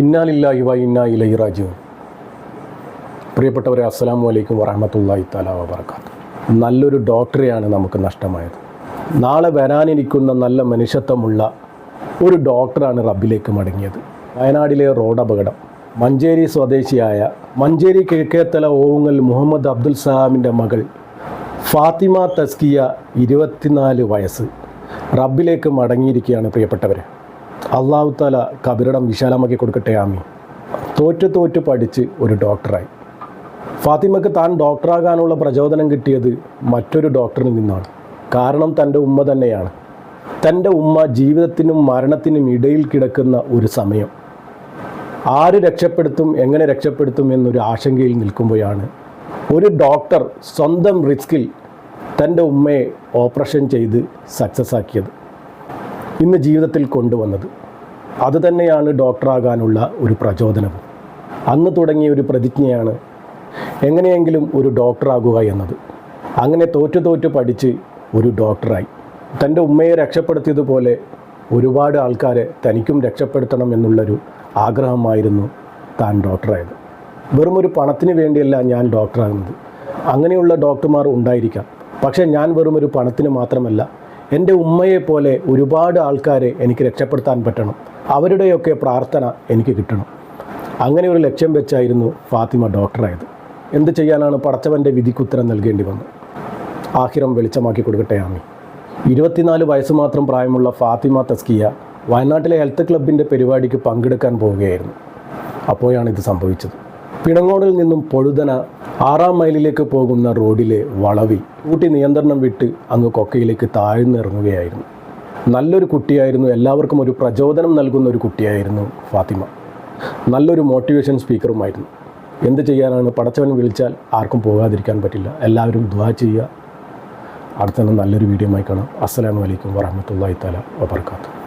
ഇന്നാലില്ലാഹി വ ഇന്നാ ഇലൈഹി റാജിഊൻ. പ്രിയപ്പെട്ടവരെ അസ്സലാമു അലൈക്കും വറഹമത്തല്ലാഹി തആല വബറകാത്ത് നല്ലൊരു ഡോക്ടറെയാണ് നമുക്ക് നഷ്ടമായത്. നാളെ വരാനിരിക്കുന്ന നല്ല മനുഷ്യത്വമുള്ള ഒരു ഡോക്ടറാണ് റബ്ബിലേക്ക് മടങ്ങിയത്. വയനാടിലെ റോഡ് അപകടം. മഞ്ചേരി സ്വദേശിയായ മഞ്ചേരി കിഴക്കേത്തല ഓവുങ്ങൽ മുഹമ്മദ് അബ്ദുൽ സലാമിന്റെ മകൾ ഫാത്തിമ തസ്കിയ ഇരുപത്തിനാല് വയസ്സ് റബ്ബിലേക്ക് മടങ്ങിയിരിക്കുകയാണ് പ്രിയപ്പെട്ടവരെ. അള്ളാഹു താല കബിറിടം വിശാലമാക്കി കൊടുക്കട്ടെ ആമി തോറ്റ് തോറ്റ് പഠിച്ച് ഒരു ഡോക്ടറായി. ഫാത്തിമക്ക് താൻ ഡോക്ടറാകാനുള്ള പ്രചോദനം കിട്ടിയത് മറ്റൊരു ഡോക്ടറിൽ നിന്നാണ്. കാരണം തന്റെ ഉമ്മ തന്നെയാണ്. തന്റെ ഉമ്മ ജീവിതത്തിനും മരണത്തിനും ഇടയിൽ കിടക്കുന്ന ഒരു സമയം. ആര് രക്ഷപ്പെടുത്തും എങ്ങനെ രക്ഷപ്പെടുത്തും എന്നൊരു ആശങ്കയിൽ നിൽക്കുമ്പോഴാണ് ഒരു ഡോക്ടർ സ്വന്തം റിസ്കിൽ തന്റെ ഉമ്മയെ ഓപ്പറേഷൻ ചെയ്ത് സക്സസ് ആക്കിയത്. ഇന്ന് ജീവിതത്തിൽ കൊണ്ടുവന്നത്. അതുതന്നെയാണ് ഡോക്ടറാകാനുള്ള ഒരു പ്രചോദനവും. അന്ന് തുടങ്ങിയ ഒരു പ്രതിജ്ഞയാണ് എങ്ങനെയെങ്കിലും ഒരു ഡോക്ടറാകുക എന്നത്. അങ്ങനെ തോറ്റു തോറ്റു പഠിച്ച് ഒരു ഡോക്ടറായി. തന്റെ ഉമ്മയെ രക്ഷപ്പെടുത്തിയതുപോലെ ഒരുപാട് ആൾക്കാരെ തനിക്കും രക്ഷപ്പെടുത്തണം എന്നുള്ളൊരു ആഗ്രഹമായിരുന്നു താൻ ഡോക്ടറായത്. വെറും ഒരു പണത്തിന് വേണ്ടിയല്ല ഞാൻ ഡോക്ടറാകുന്നത്. അങ്ങനെയുള്ള ഡോക്ടർമാർ ഉണ്ടായിരിക്കാം. പക്ഷേ ഞാൻ വെറും ഒരു പണത്തിന് മാത്രമല്ല എന്റെ ഉമ്മയെപ്പോലെ ഒരുപാട് ആൾക്കാരെ എനിക്ക് രക്ഷപ്പെടുത്താൻ പറ്റണം. അവരുടെയൊക്കെ പ്രാർത്ഥന എനിക്ക് കിട്ടണം. അങ്ങനെ ഒരു ലക്ഷ്യം വെച്ചായിരുന്നു ഫാത്തിമ ഡോക്ടറായത്. എന്ത് ചെയ്യാനാണ് പടച്ചവന്റെ വിധിക്കുത്തരം നൽകേണ്ടി വന്നത്? ആഹിരം വെളിച്ചമാക്കി കൊടുക്കട്ടെ ആമി ഇരുപത്തിനാല് വയസ്സ് മാത്രം പ്രായമുള്ള ഫാത്തിമ തസ്കിയ വയനാട്ടിലെ ഹെൽത്ത് ക്ലബിന്റെ പരിപാടിക്ക് പങ്കെടുക്കാൻ പോവുകയായിരുന്നു. അപ്പോഴാണ് ഇത് സംഭവിച്ചത്. പിണങ്ങോടിൽ നിന്നും പൊഴുതന ആറാം മൈലിലേക്ക് പോകുന്ന റോഡിലെ വളവിൽ കൂട്ടി നിയന്ത്രണം വിട്ട് അങ്ങ് കൊക്കയിലേക്ക് താഴ്ന്നിറങ്ങുകയായിരുന്നു. നല്ലൊരു കുട്ടിയായിരുന്നു എല്ലാവർക്കും ഒരു പ്രചോദനം നൽകുന്ന ഒരു കുട്ടിയായിരുന്നു ഫാത്തിമ. നല്ലൊരു മോട്ടിവേഷൻ സ്പീക്കറുമായിരുന്നു എന്ത് ചെയ്യാനാണ്? പടച്ചവൻ വിളിച്ചാൽ ആർക്കും പോകാതിരിക്കാൻ പറ്റില്ല. എല്ലാവരും ദ്വാ ചെയ്യുക. അടുത്ത നല്ലൊരു വീഡിയോ ആയി കാണാം. അസ്സലാമു അലൈക്കും വറഹമത്തല്ലാഹി തല വബർക്കാത്തു